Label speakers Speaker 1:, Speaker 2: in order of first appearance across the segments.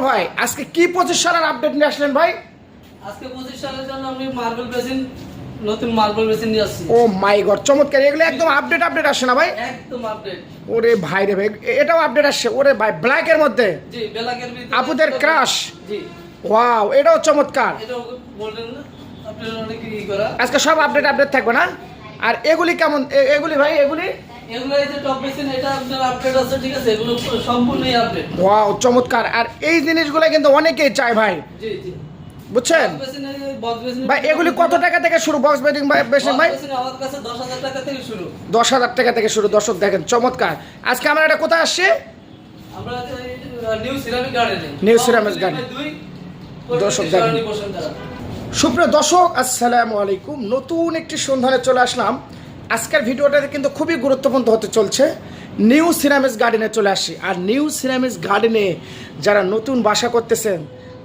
Speaker 1: জামাল ভাই আজকে কি পঁচিশ সালের আপডেট নিয়ে আসলেন ভাই?
Speaker 2: আজকে পঁচিশ সালের জন্য আমি মার্বেল বেসিন নতুন মার্বেল বেসিন নিয়ে আসছি।
Speaker 1: ও মাই গড চমৎকার এগুলো একদম আপডেট আপডেট আসছে না ভাই?
Speaker 2: একদম আপডেট
Speaker 1: ওরে ভাই রে ভাই এটাও আপডেট আসছে ওরে ভাই মধ্যে?
Speaker 2: জি
Speaker 1: আপুদের।
Speaker 2: জি।
Speaker 1: ওয়াও এটাও চমৎকার।
Speaker 2: এটাও বললেন না
Speaker 1: আজকে সব আপডেট আপডেট থাকবে না? আর এগুলি কেমন এগুলি ভাই এগুলি?
Speaker 2: এগুলো এই যে টপ বেসিন এটা আপনার আপডেট আছে ঠিক আছে? এগুলো সম্পূর্ণই আপডেট
Speaker 1: ওয়াও চমৎকার। আর এই জিনিসগুলো কিন্তু অনেকেই চায় ভাই।
Speaker 2: জি জি।
Speaker 1: বুঝছেন? ভাই এগুলি কত টাকা থেকে শুরু? বক্স বেডিং ভাই? বেশি ভাই
Speaker 2: দশ হাজার টাকা থেকে শুরু।
Speaker 1: দর্শক দেখেন চমৎকার। আজকে আমরা এটা কোথায় আসছে?
Speaker 2: নিউ সিরামিক গার্ডেনে।
Speaker 1: দর্শক দেখেন। সুপ্রিয় দর্শক আসসালামু আলাইকুম। নতুন একটি সন্ধানে চলে আসলাম। আজকের ভিডিওটাতে কিন্তু খুবই গুরুত্বপূর্ণ হতে চলছে। নিউ সিরামিক্স গার্ডেনে চলে আসি। আর নিউ সিরামিক্স গার্ডেনে যারা নতুন বাসা করতেছেন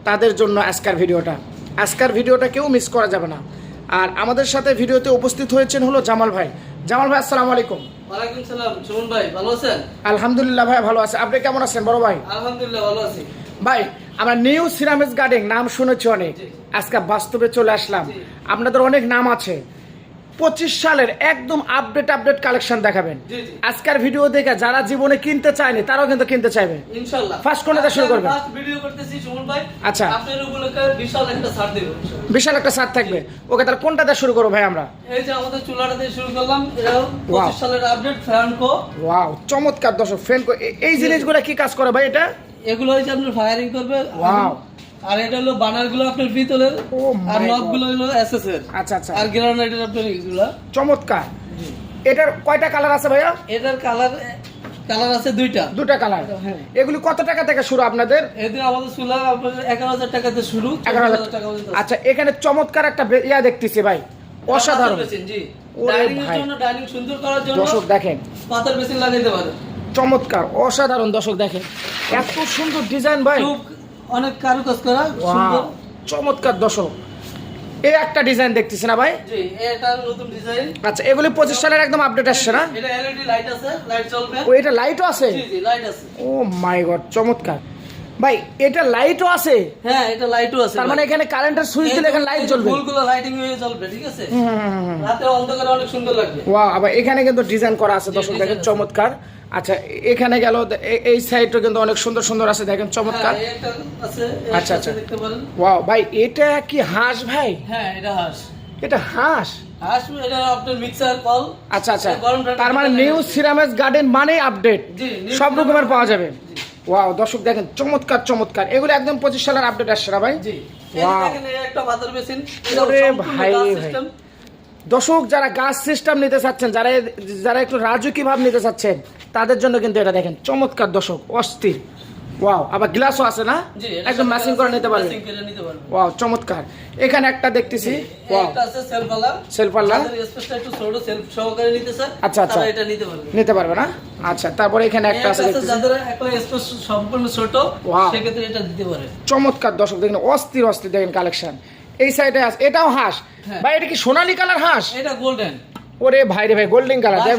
Speaker 1: তাদের জন্য আজকের ভিডিওটা। আজকের ভিডিওটা কেউ মিস করা যাবে না। আর আমাদের সাথে ভিডিওতে উপস্থিত হয়েছেন হলো জামাল ভাই। জামাল ভাই আসসালামু আলাইকুম।
Speaker 2: ওয়ালাইকুম সালাম। সুমন ভাই ভালো আছেন?
Speaker 1: আলহামদুলিল্লাহ ভাই ভালো আছে। আপনি কেমন আছেন বড় ভাই?
Speaker 2: আলহামদুলিল্লাহ ভালো আছি।
Speaker 1: ভাই আমরা নিউ সিরামিক্স গার্ডেন নাম শুনেছি অনেক। আজকে বাস্তবে চলে আসলাম। আপনাদের অনেক নাম আছে। পঁচিশ সালের একদম আপডেট আপডেট কালেকশন দেখাবেন। আজকের ভিডিও দেখে যারা জীবনে কিনতে চায়নি তারাও কিন্তু কিনতে চাইবে।
Speaker 2: ইনশাআল্লাহ
Speaker 1: First কোনটা শুরু করবেন?
Speaker 2: ফার্স্ট ভিডিও করতেছি সুমন ভাই।
Speaker 1: আচ্ছা।
Speaker 2: আপনার উপলক্ষে বিশাল একটা ছাড় দেব
Speaker 1: বিশাল একটা সাথ থাকবে। ওকে তাহলে কোনটাতে শুরু করব ভাই আমরা?
Speaker 2: এই যে আমাদের চুলাটা দিয়ে শুরু করলাম সালের আপডেট
Speaker 1: ওয়াও চমৎকার দর্শক ফ্রেন্ড এই জিনিসগুলো কি কাজ করে ভাই এটা?
Speaker 2: এগুলো হচ্ছে আপনার ফায়ারিং করবে. আর এটা হলো বানারগুলো আপনার পিতলের
Speaker 1: Oh
Speaker 2: আর নবগুলো হলো এসএস এর।
Speaker 1: আচ্ছা আচ্ছা।
Speaker 2: আর গ্রানাইটের আপনার এগুলো।
Speaker 1: চমৎকার। এটার কয়টা কালার আছে ভাইয়া?
Speaker 2: এটার কালার কালার আছে দুইটা।
Speaker 1: দুটা কালার
Speaker 2: হ্যাঁ।
Speaker 1: এগুলি কত টাকা থেকে শুরু আপনাদের?
Speaker 2: এদের আমাদের চুলা আপনার এগারো হাজার টাকাতে শুরু।
Speaker 1: এগারো হাজার
Speaker 2: টাকা
Speaker 1: আচ্ছা এখানে চমৎকার একটা ইয়া দেখতেছি ভাই। অসাধারণ।
Speaker 2: জি।
Speaker 1: দর্শক দেখেন।
Speaker 2: পাথর বেসিন লাগাইতে পারে
Speaker 1: চমৎকার অসাধারণ দর্শক দেখেন। এত সুন্দর ডিজাইন ভাই।
Speaker 2: অনেক কারুকাজ করা সুন্দর।
Speaker 1: চমৎকার দর্শক। এই একটা ডিজাইন দেখতেছি না ভাই?
Speaker 2: জি এটা নতুন ডিজাইন
Speaker 1: আচ্ছা এগুলি পঁচিশ সালের একদম আপডেট আসছে না?
Speaker 2: এটা এলইডি লাইট আছে লাইট জ্বলবে।
Speaker 1: ও এটা লাইটও আছে?
Speaker 2: জি জি লাইট আছে।
Speaker 1: ও মাই গড চমৎকার। ভাই এটা লাইটও আছে।
Speaker 2: হ্যাঁ এটা লাইটও আছে
Speaker 1: তার মানে এখানে কারেন্টের সুইচ দিলে এখানে লাইট জ্বলবে।
Speaker 2: ফুলগুলো লাইটিং হয়ে জ্বলবে ঠিক আছে। রাতে অন্ধকারে অনেক সুন্দর লাগবে।
Speaker 1: ওয়াও আবার এখানে কিন্তু ডিজাইন করা আছে দর্শক দেখেন চমৎকার। আচ্ছা এখানে গেল এই সাইডটা কিন্তু অনেক সুন্দর সুন্দর আছে দেখেন চমৎকার।
Speaker 2: হ্যাঁ, আছে
Speaker 1: আচ্ছা, আচ্ছা।
Speaker 2: দেখতে পারেন।
Speaker 1: ওয়াও ভাই এটা কি হাঁস ভাই?
Speaker 2: হ্যাঁ এটা হাঁস।
Speaker 1: এটা হাঁস?
Speaker 2: হাঁস এটা আপনার মিক্সার কল
Speaker 1: আচ্ছা আচ্ছা। তার মানে নিউ। সিরামেস গার্ডেন মানে আপডেট
Speaker 2: জি,
Speaker 1: সব রকমের পাওয়া যাবে।
Speaker 2: জি।
Speaker 1: ওয়াও দর্শক দেখেন চমৎকার চমৎকার। এগুলো একদম পঁচিশ সালের আপডেট আসছে না ভাই? দর্শক যারা গাছ সিস্টেম নিতে চাচ্ছেন যারা যারা একটু রাজুকি ভাব নিতে চাচ্ছেন তাদের জন্য কিন্তু এটা দেখেন চমৎকার দর্শক অস্থির। ওয়াও আবার গ্লাসও আছে না? একদম ম্যাচিং করে নিতে পারবে। ওয়াও চমৎকার। এখানে একটা দেখতেছি। ওয়াও
Speaker 2: সেলফ
Speaker 1: আচ্ছা, আচ্ছা।
Speaker 2: এটা নিতে পারবে।
Speaker 1: নিতে পারবে না? আচ্ছা তারপরে এখানে একটা আছে
Speaker 2: সম্পূর্ণ ছোট
Speaker 1: Wow.
Speaker 2: সেক্ষেত্রে এটা দিতে পারে।
Speaker 1: চমৎকার দর্শক দেখেন অস্থির অস্থির দেখেন কালেকশন এই সাইডে আছে এটাও হাঁস।
Speaker 2: হ্যাঁ।
Speaker 1: ভাই এটা কি সোনালী কালার হাঁস?
Speaker 2: এটা গোল্ডেন
Speaker 1: ওরে ভাই রে ভাই গোল্ডেন কালার দেন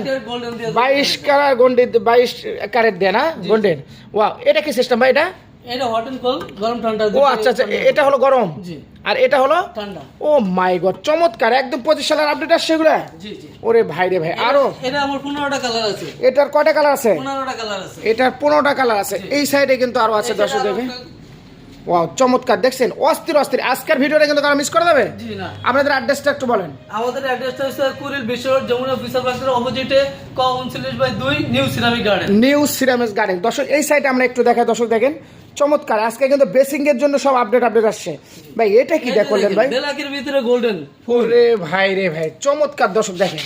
Speaker 1: বাইশ কালার গন্ডি বাইশ ক্যারেট দেয় না? গোল্ডেন ওয়াও এটা কি সিস্টেম ভাই এটা?
Speaker 2: এটা হট এন্ড কোল্ড গরম ঠান্ডা
Speaker 1: ও আচ্ছা আচ্ছা এটা হলো গরম?
Speaker 2: জি।
Speaker 1: আর এটা হলো?
Speaker 2: ঠান্ডা।
Speaker 1: ও মাই গড চমৎকার একদম পঁচিশ সালের আপডেট আসছে এগুলো?
Speaker 2: জি জি।
Speaker 1: ওরে ভাই রে ভাই আরও?
Speaker 2: এটা আমার পনেরোটা কালার আছে।
Speaker 1: এটার কয়টা কালার আছে?
Speaker 2: কালার আছে।
Speaker 1: এটার পনেরোটা কালার আছে। এই সাইডে কিন্তু আরও আছে দর্শক দেখে। ওয়াও চমৎকার দেখছেন? অস্থির অস্থির। আজকের ভিডিওটা কিন্তু তারা মিস করে দেবে?
Speaker 2: জি না।
Speaker 1: আপনাদের অ্যাড্রেসটা একটু বলেন।
Speaker 2: আমাদের অ্যাড্রেসটা হচ্ছে কুরিল বিশ্ব যমুনা ফিসার পার্কের অপোজিটে ক উনচল্লিশ বাই দুই new ceramic garden
Speaker 1: new ceramic garden দর্শক এই সাইডে আমরা একটু দেখাই। দর্শক দেখেন চমৎকার। আজকে কিন্তু বেসিং এর জন্য সব আপডেট আপডেট আসছে। ভাই এটা কি দেখ করলেন ভাই?
Speaker 2: বেলাকের ভিতরে গোল্ডেন
Speaker 1: ওরে ভাই রে ভাই চমৎকার দর্শক দেখেন।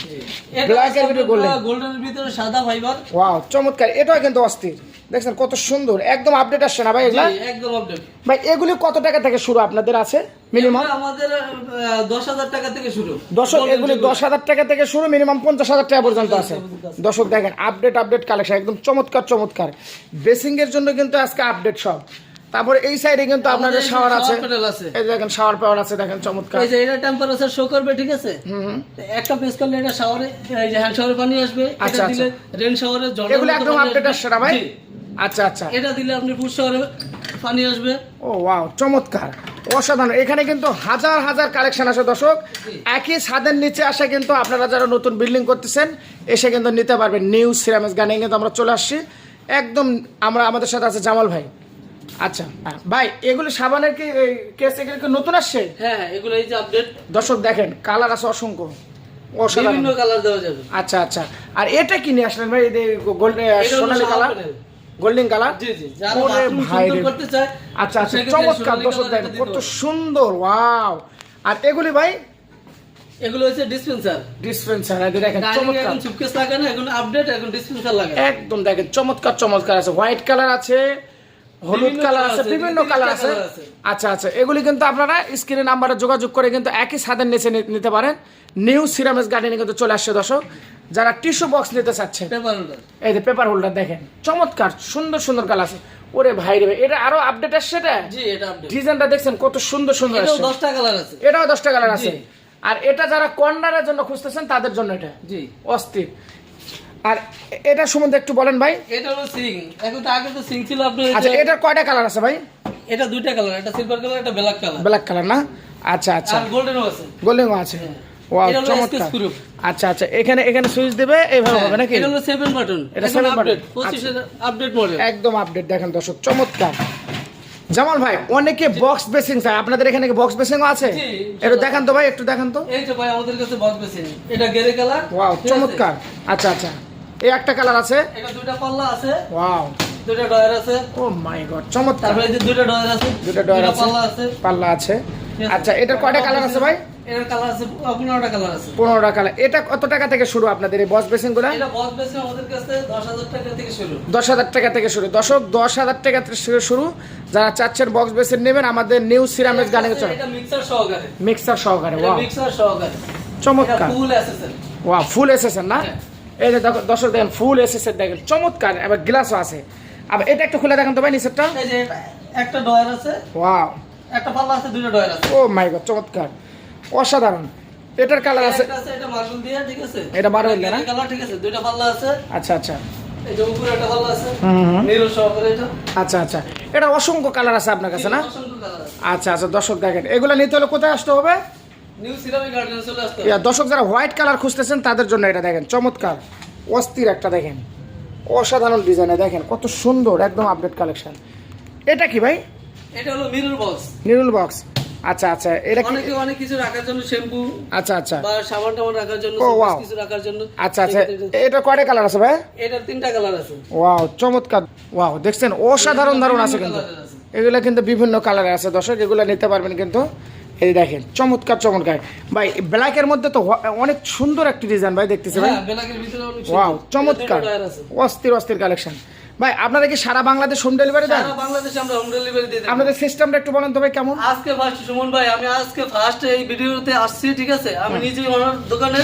Speaker 1: ব্ল্যাক এর ভিতরে গোল্ডেন
Speaker 2: গোল্ডেনের ভিতরে সাদা ফাইবার
Speaker 1: ওয়াও চমৎকার। এটাও কিন্তু অস্থির। দেখছেন কত সুন্দর একদম আপডেট আসছে না ভাই এগুলা?
Speaker 2: একদম আপডেট
Speaker 1: ভাই এগুলি কত টাকা থেকে শুরু আপনাদের আছে মিনিমাম
Speaker 2: আমাদের দশ হাজার টাকা থেকে শুরু।
Speaker 1: দর্শক এগুলি
Speaker 2: যেগুলো।
Speaker 1: দশ হাজার টাকা থেকে শুরু মিনিমাম পঞ্চাশ হাজার টাকা পর্যন্ত আছে। দর্শক দেখেন আপডেট আপডেট কালেকশন একদম চমৎকার চমৎকার। বেসিং এর জন্য কিন্তু আজকে আপডেট সব। তারপরে এই সাইডে কিন্তু আপনাদের শাওয়ার আছে। এই দেখেন শাওয়ার পাওয়ার আছে দেখেন চমৎকার।
Speaker 2: এই যে এটা টেম্পারেচার শো করবে ঠিক আছে। একটা প্রেস করলে এটা শাওয়ারে এই যে হ্যান্ড শাওয়ারে পানি আসবে।
Speaker 1: আচ্ছা,
Speaker 2: এটা দিলে রেন শাওয়ারে জলের
Speaker 1: এগুলো একদম আপডেট। আসছে না ভাই? আচ্ছা আচ্ছা।
Speaker 2: এটা দিলে আপনি ফুড শাওয়ারে পানি আসবে।
Speaker 1: ও ওয়াও চমৎকার। অসাধারণ। এখানে কিন্তু হাজার হাজার কালেকশন আছে দর্শক। একই ছাদের নিচে আসে কিন্তু আপনারা যারা নতুন বিল্ডিং করতেছেন এসে কিন্তু নিতে পারবেন। নিউ সিরামিক্স গানে কিন্তু আমরা চলে আসছি। একদম আমরা আমাদের সাথে আছে জামাল ভাই। আচ্ছা ভাই এগুলো সাবানের কি কেস এগুলো নতুন আসছে?
Speaker 2: হ্যাঁ এগুলো এই যে আপডেট
Speaker 1: দর্শক দেখেন কালার আছে অসংখ্য।
Speaker 2: বিভিন্ন কালার দেওয়া যাবে।
Speaker 1: আচ্ছা আচ্ছা। আর এটা কি নিয়ে আসলেন ভাই
Speaker 2: এটা
Speaker 1: সোনালি কালার গোল্ডেন কালার
Speaker 2: জি জি যারা
Speaker 1: ভাই
Speaker 2: করতে চায়
Speaker 1: আচ্ছা আচ্ছা চমৎকার দর্শক দেখেন কত সুন্দর ওয়াও আর এগুলি ভাই?
Speaker 2: এগুলো হচ্ছে ডিসপেন্সার
Speaker 1: ডিসপেন্সার দেখেন
Speaker 2: ডাইনিং
Speaker 1: চমৎকার।
Speaker 2: সুটকেস লাগে না এখন আপডেট এখন ডিসপেন্সার লাগে
Speaker 1: একদম দেখেন চমৎকার চমৎকার আছে। হোয়াইট কালার আছে হলুদ কালার আছে
Speaker 2: আছে,
Speaker 1: বিভিন্ন কালার আছে। আচ্ছা আচ্ছা এগুলি কিন্তু আপনারা স্ক্রিনে নাম্বারে যোগাযোগ করে কিন্তু একই ছাদের নিচে নিতে পারেন। নিউ সিরামিক্স গার্ডেনে কিন্তু চলে আসছে দর্শক। যারা টিস্যু বক্স নিতে
Speaker 2: হোল্ডার
Speaker 1: এই যে পেপার হোল্ডার দেখেন চমৎকার সুন্দর সুন্দর কালার আছে। ওরে ভাই রে এটা আরও আপডেট আসছে এটা? ডিজাইনটা দেখছেন কত সুন্দর সুন্দর
Speaker 2: এটাও
Speaker 1: আসছে।
Speaker 2: দশটা কালার আছে।
Speaker 1: এটাও দশটা কালার আছে। আর এটা যারা কর্নারের জন্য খুঁজতেছেন তাদের জন্য এটা।
Speaker 2: জি।
Speaker 1: অস্থির। আর এটা সম্বন্ধে একটু বলেন ভাই।
Speaker 2: এটা হলো সিং। এখন আগে তো সিং ছিল
Speaker 1: আচ্ছা এটার কয়টা কালার আছে ভাই?
Speaker 2: এটা দুইটা কালার একটা সিলভার কালার একটা ব্ল্যাক কালার
Speaker 1: ব্ল্যাক কালার না? আচ্ছা আচ্ছা।
Speaker 2: আর গোল্ডেনও আছে।
Speaker 1: গোল্ডেন আছে। ওয়াও চমৎকার। আচ্ছা আচ্ছা এখানে এখানে সুইচ দেবে এইভাবে হবে নাকি?
Speaker 2: এটা হলো সেভেন বাটন
Speaker 1: এটা
Speaker 2: এটা
Speaker 1: 7
Speaker 2: সেভেন
Speaker 1: button।
Speaker 2: আপডেট মডেল
Speaker 1: একদম আপডেট দেখেন দর্শক চমৎকার। জামাল ভাই অনেকে বক্স বেসিং চায়। আপনাদের এখানে কি বক্স বেসিংও আছে? একটু দেখান তো ভাই একটু দেখান তো।
Speaker 2: এই যে ভাই আমাদের কাছে বক্স বেসিন এটা গেরে কালার
Speaker 1: ওয়াও চমৎকার। আচ্ছা আচ্ছা। এই একটা কালার আছে।
Speaker 2: এটা দুইটা পাল্লা আছে।
Speaker 1: ওয়াও
Speaker 2: দুইটা ডয়ার আছে।
Speaker 1: ও মাই গড চমৎকার।
Speaker 2: তারপরে এই যে দুইটা ডয়ার আছে
Speaker 1: দুইটা ডয়ার আছে।
Speaker 2: পাল্লা আছে।
Speaker 1: পাল্লা আছে। আচ্ছা এটার কয়টা কালার আছে ভাই?
Speaker 2: এটার কালার আছে কালার আছে।
Speaker 1: কালার এটা কত টাকা থেকে শুরু আপনাদের এই বক্স বেসিংগুলা?
Speaker 2: এটা বেসিন আমাদের কাছে দশ হাজার টাকা থেকে শুরু।
Speaker 1: দশ হাজার টাকা থেকে শুরু। দশক দশ হাজার টাকা থেকে শুরু। যারা চাচ্ছেন বক্স বেসিন নেবেন আমাদের নিউ সিরামিক্স গানে
Speaker 2: এটা মিক্সার সহকারে।
Speaker 1: মিক্সার সহকারে ওয়াও
Speaker 2: মিক্সার সহকারে।
Speaker 1: চমৎকার।
Speaker 2: ফুল এসএসএল
Speaker 1: ওয়াও ফুল এসেছেন না?
Speaker 2: হ্যাঁ।
Speaker 1: এই যে দেখো দর্শক দেখেন ফুল এসেছে দেখেন চমৎকার এবার গ্লাসও আছে। আবার এটা একটু খুলে দেখেন তো ভাই নিচেরটা।
Speaker 2: এই যে একটা ডয়ার আছে
Speaker 1: ওয়াও
Speaker 2: একটা পাল্লা আছে দুইটা ডয়ার আছে।
Speaker 1: ও মাই গড চমৎকার। অসাধারণ। এটার কালার আছে।
Speaker 2: এটা মার্বেল দিয়ে ঠিক আছে?
Speaker 1: এটা দিয়ে না?
Speaker 2: কালার ঠিক আছে দুইটা পাল্লা আছে।
Speaker 1: আচ্ছা আচ্ছা।
Speaker 2: এই যে উপরে একটা পাল্লা আছে।
Speaker 1: হুম হুম
Speaker 2: নিরো সহকারে এটা।
Speaker 1: আচ্ছা আচ্ছা। এটা অসংখ্য কালার আছে আপনার কাছে না? আচ্ছা আচ্ছা দর্শক দেখেন এগুলো নিতে হলে কোথায় আসতে হবে? দর্শক যারা হোয়াইট কালার খুঁজতেছেন তাদের জন্য এটা দেখেন চমৎকার অস্থির একটা দেখেন অসাধারণ ডিজাইনে দেখেন কত সুন্দর একদম আপডেট কালেকশন এটা কি ভাই?
Speaker 2: এটা হলো মিরর বক্স
Speaker 1: আচ্ছা আচ্ছা এটা কি?
Speaker 2: অনেকে অনেক কিছু রাখার জন্য শ্যাম্পু
Speaker 1: আচ্ছা আচ্ছা।
Speaker 2: বা সাবান টাবান রাখার জন্য
Speaker 1: ও,
Speaker 2: কিছু রাখার জন্য
Speaker 1: আচ্ছা আচ্ছা এটা কয়টা কালার আছে ভাই?
Speaker 2: এটা- তিনটা কালার আছে।
Speaker 1: ওয়াও চমৎকার। ওয়াও দেখছেন অসাধারণ দারুণ আছে কিন্তু। এগুলো কিন্তু বিভিন্ন কালারে আছে। দর্শক এগুলো নিতে পারবেন কিন্তু। এই দেখেন চমৎকার চমৎকার। ভাই ব্ল্যাকের মধ্যে তো অনেক সুন্দর একটি ডিজাইন ভাই দেখতেছে ভাই?
Speaker 2: হ্যাঁ
Speaker 1: ওয়াও চমৎকার।
Speaker 2: ডয়ার আছে।
Speaker 1: অস্থির অস্থির কালেকশন ভাই আপনারা কি সারা বাংলাদেশ হোম ডেলিভারি দেন?
Speaker 2: সারা বাংলাদেশে আমরা হোম ডেলিভারি দেব।
Speaker 1: আপনাদের সিস্টেমটা একটু বলেন তো ভাই কেমন?
Speaker 2: আজকে ফার্স্ট সুমন ভাই আমি আজকে ফার্স্ট এই ভিডিওতে আসছি ঠিক আছে? আমি নিজেই আমার দোকানে।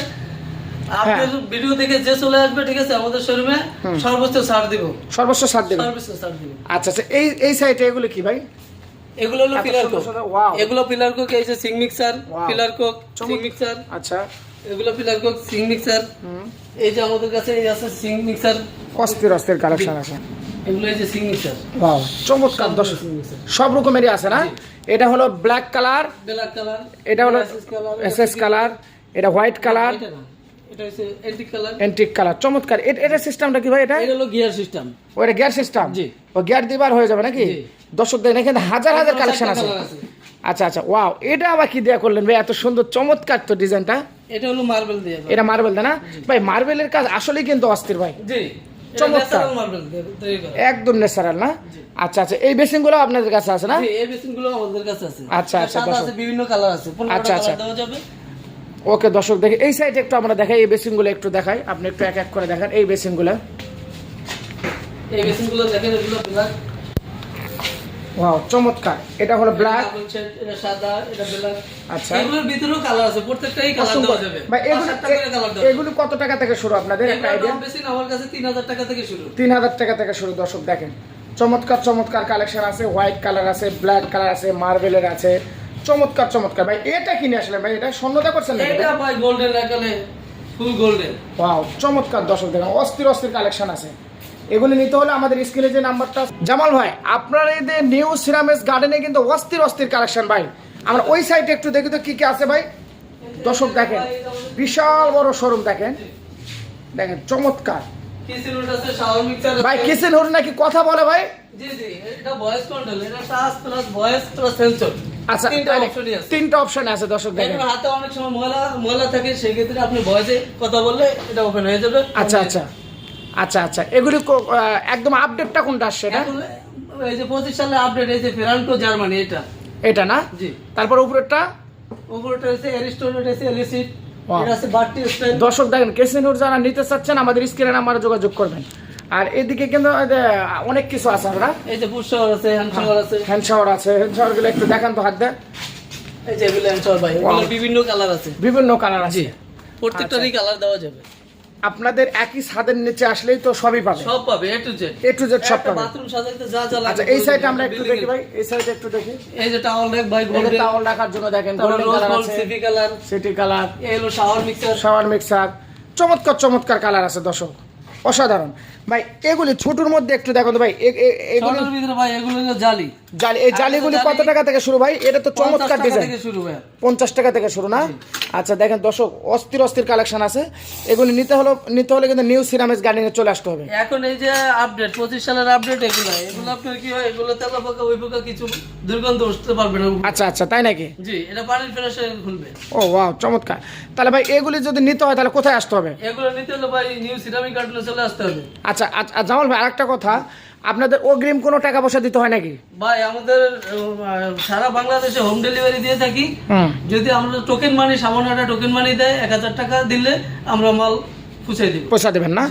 Speaker 2: আপনার ভিডিও দেখে যে চলে আসবে ঠিক আছে? আমাদের শোরুমে সর্বোচ্চ ছাড় দিব।
Speaker 1: সর্বোচ্চ সাত দেবেন?
Speaker 2: সর্বোচ্চ ছাড় দিব।
Speaker 1: আচ্ছা আচ্ছা এই এই সাইডে এগুলো কি ভাই?
Speaker 2: এগুলো হলো পিলার কোক এগুলো পিলার কোক এই যে sink mixer. Pillar cock sink mixer
Speaker 1: আচ্ছা।
Speaker 2: এগুলো পিলার কোক সিং মিক্সার এই যে আমাদের কাছে এই আছে সিং মিক্সার
Speaker 1: অস্থির অস্থির কালেকশন আছে।
Speaker 2: এগুলো এই যে সিং মিক্সার
Speaker 1: ওয়াও চমৎকার।
Speaker 2: মিক্সার
Speaker 1: সব রকমেরই আছে না? এটা হলো ব্ল্যাক কালার
Speaker 2: ব্ল্যাক কালার
Speaker 1: এটা হলো এসএস কালার এটা হোয়াইট কালার
Speaker 2: এটা হচ্ছে এন্টিক কালার
Speaker 1: চমৎকার। এটা সিস্টেমটা কি ভাই এটা?
Speaker 2: এটা হলো গিয়ার সিস্টেম
Speaker 1: গিয়ার সিস্টেম
Speaker 2: জি।
Speaker 1: ও গিয়ার দিবার হয়ে যাবে নাকি। দর্শক দেখেন এখানে হাজার হাজার কালেকশন আছে। আচ্ছা আচ্ছা ওয়াও এটা আবার কি দেয়া করলেন ভাই? এত সুন্দর চমৎকার তো ডিজাইনটা
Speaker 2: এটা হলো মার্বেল দিয়ে
Speaker 1: এটা মার্বেল না? ভাই মার্বেলের কাজ আসলেই কিন্তু অস্থির ভাই।
Speaker 2: জি
Speaker 1: চমৎকার। একদম ন্যাচারাল না? আচ্ছা আচ্ছা এই বেসিনগুলো আপনাদের কাছে আছে না?
Speaker 2: এই বেসিনগুলো আমাদের কাছে আছে।
Speaker 1: আচ্ছা, আচ্ছা,
Speaker 2: বিভিন্ন কালার আছে।
Speaker 1: আচ্ছা, আচ্ছা।
Speaker 2: দেওয়া যাবে।
Speaker 1: ওকে দর্শক দেখে। এই সাইডে একটু আমরা দেখাই এই বেসিনগুলো একটু দেখাই। আপনি একটু এক এক করে দেখান। এই বেসিনগুলো
Speaker 2: এই বেসিনগুলো দেখেন এগুলো ব্ল্যাক
Speaker 1: ওয়াও চমৎকার। এটা হলো ব্ল্যাক
Speaker 2: এটা সাদা এটা ব্ল্যাক
Speaker 1: আচ্ছা।
Speaker 2: এগুলোর ভিতরেও কালার আছে প্রত্যেকটাই কালার দেওয়া যাবে।
Speaker 1: ভাই এগুলো
Speaker 2: পাঁচ সাতটা করে কালার দেওয়া
Speaker 1: এগুলো কত টাকা থেকে শুরু আপনাদের? একটা আইডিয়া
Speaker 2: বেসিন আমার কাছে তিন হাজার টাকা থেকে শুরু।
Speaker 1: তিন হাজার টাকা থেকে শুরু দর্শক দেখেন। চমৎকার চমৎকার কালেকশন আছে। হোয়াইট কালার আছে ব্ল্যাক কালার আছে মার্বেলের আছে। চমৎকার চমৎকার। ভাই এটা কিনে আসলে ভাই এটা স্বর্ণতা করছেন
Speaker 2: এটা ভাই? গোল্ডেন রাখালে ফুল গোল্ডেন
Speaker 1: ওয়াও চমৎকার দর্শক দেখেন অস্থির অস্থির কালেকশন আছে। এগুলি নিতে হলে আমাদের স্ক্রিনে যে নাম্বারটা জামাল ভাই আপনার এই যে নিউ সিরামেস গার্ডেনে কিন্তু অস্থির অস্থির কালেকশন ভাই। আমরা ওই সাইডে একটু দেখি তো কি কি আছে ভাই। দর্শক দেখেন বিশাল বড় শোরুম দেখেন। দেখেন চমৎকার। ভাই হরু নাকি কথা বলে ভাই?
Speaker 2: জি জি এটা ভয়েস কন্ট্রোল এটা touch plus voice plus sensor
Speaker 1: আচ্ছা
Speaker 2: তিনটা
Speaker 1: অপশন আছে দর্শক দেখেন।
Speaker 2: হাতে অনেক সময় ময়লা ময়লা থাকে সেই ক্ষেত্রে আপনি ভয়েসে কথা বললে এটা ওপেন হয়ে যাবে।
Speaker 1: আচ্ছা আচ্ছা। আচ্ছা আচ্ছা। এগুলি একদম আপডেটটা কোনটা আসছে এটা?
Speaker 2: এখন এই যে পঁচিশ সালে আপডেট এই যে ফেরান্টো জার্মানি এটা।
Speaker 1: এটা না?
Speaker 2: জি।
Speaker 1: তারপর উপরেরটা?
Speaker 2: উপরটা হচ্ছে এলিসিট
Speaker 1: দর্শক দেখেন কেসিনুর যারা নিতে চাচ্ছেন আমাদের স্ক্রিনে নাম্বারে যোগাযোগ করবেন। আর এদিকে কিন্তু অনেক কিছু আছে আমরা
Speaker 2: এই যে বুশ শাওয়ার আছে হ্যান্ডশাওয়ার আছে।
Speaker 1: হ্যান্ডশাওয়ার আছে। হ্যান্ড শাওয়ারগুলো একটু দেখান তো হাত দেন।
Speaker 2: এই যে এগুলো হ্যান্ড শাওয়ার ভাই বিভিন্ন কালার আছে।
Speaker 1: বিভিন্ন কালার আছে।
Speaker 2: প্রত্যেকটারই কালার দেওয়া যাবে।
Speaker 1: আপনাদের একই ছাদের নিচে আসলেই তো সবই পাবে।
Speaker 2: সব পাবে A to Z
Speaker 1: A to Z সব পাবে।
Speaker 2: বাথরুম সাজাইতে যা যা লাগে
Speaker 1: আচ্ছা এই সাইডে আমরা একটু দেখি ভাই এই সাইডে একটু দেখি।
Speaker 2: এই যে টাওয়াল রেক ভাই গোল্ডেন
Speaker 1: টাওয়াল রাখার জন্য দেখেন গোল্ডেন কালার আছে।
Speaker 2: সিটি কালার
Speaker 1: সিটি কালার
Speaker 2: এই হলো শাওয়ার মিক্সার
Speaker 1: শাওয়ার মিক্সার চমৎকার চমৎকার কালার আছে দর্শক। অসাধারণ। ভাই এগুলি ছোটর মধ্যে একটু দেখো তো ভাই এগুলি
Speaker 2: ভাই এগুলো জালি।
Speaker 1: জালি এই জালিগুলি কত টাকা থেকে শুরু ভাই? এটা তো চমৎকার ডিজাইন
Speaker 2: শুরু ভাই।
Speaker 1: পঞ্চাশ টাকা থেকে শুরু না? আচ্ছা দেখেন দর্শক অস্থির অস্থির কালেকশন আছে। এগুলি নিতে হলো নিতে হলে কিন্তু নিউ সিরামেস গার্ডেনে চলে আসতে হবে।
Speaker 2: এখন এই যে আপডেট পঁচিশ সালের আপডেট এগুলো এগুলো আপনার কি হয় এগুলো তেলা পোকা ওই পোকা কিছু দুর্গন্ধ উঠতে পারবে না।
Speaker 1: আচ্ছা আচ্ছা তাই নাকি?
Speaker 2: জি এটা পানির ফ্রেশে খুলবে।
Speaker 1: ও ওয়াও চমৎকার। তাহলে ভাই এগুলি যদি নিতে হয় তাহলে কোথায় আসতে হবে?
Speaker 2: এগুলো নিতে হলে ভাই নিউ সিরামিক গার্ডেনে চলে আসতে হবে।
Speaker 1: আচ্ছা আচ্ছা আর জামাল ভাই আরেকটা কথা। আপনাদের অগ্রিম কোনো টাকা পয়সা দিতে হয় নাকি?
Speaker 2: ভাই আমাদের সারা বাংলাদেশে হোম ডেলিভারি দিয়ে থাকি। যদি আমরা টোকেন মানি সামান্য একটা টোকেন মানি দেয় এক হাজার টাকা দিলে আমরা মাল পুষাই দিব।
Speaker 1: পয়সা দেবেন না।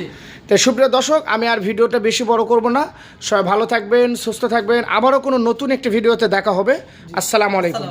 Speaker 1: তো সুপ্রিয় দর্শক আমি আর ভিডিওটা বেশি বড় করব না। সবাই ভালো থাকবেন সুস্থ থাকবেন। আবারও কোনো নতুন একটি ভিডিওতে দেখা হবে। আসসালামু আলাইকুম।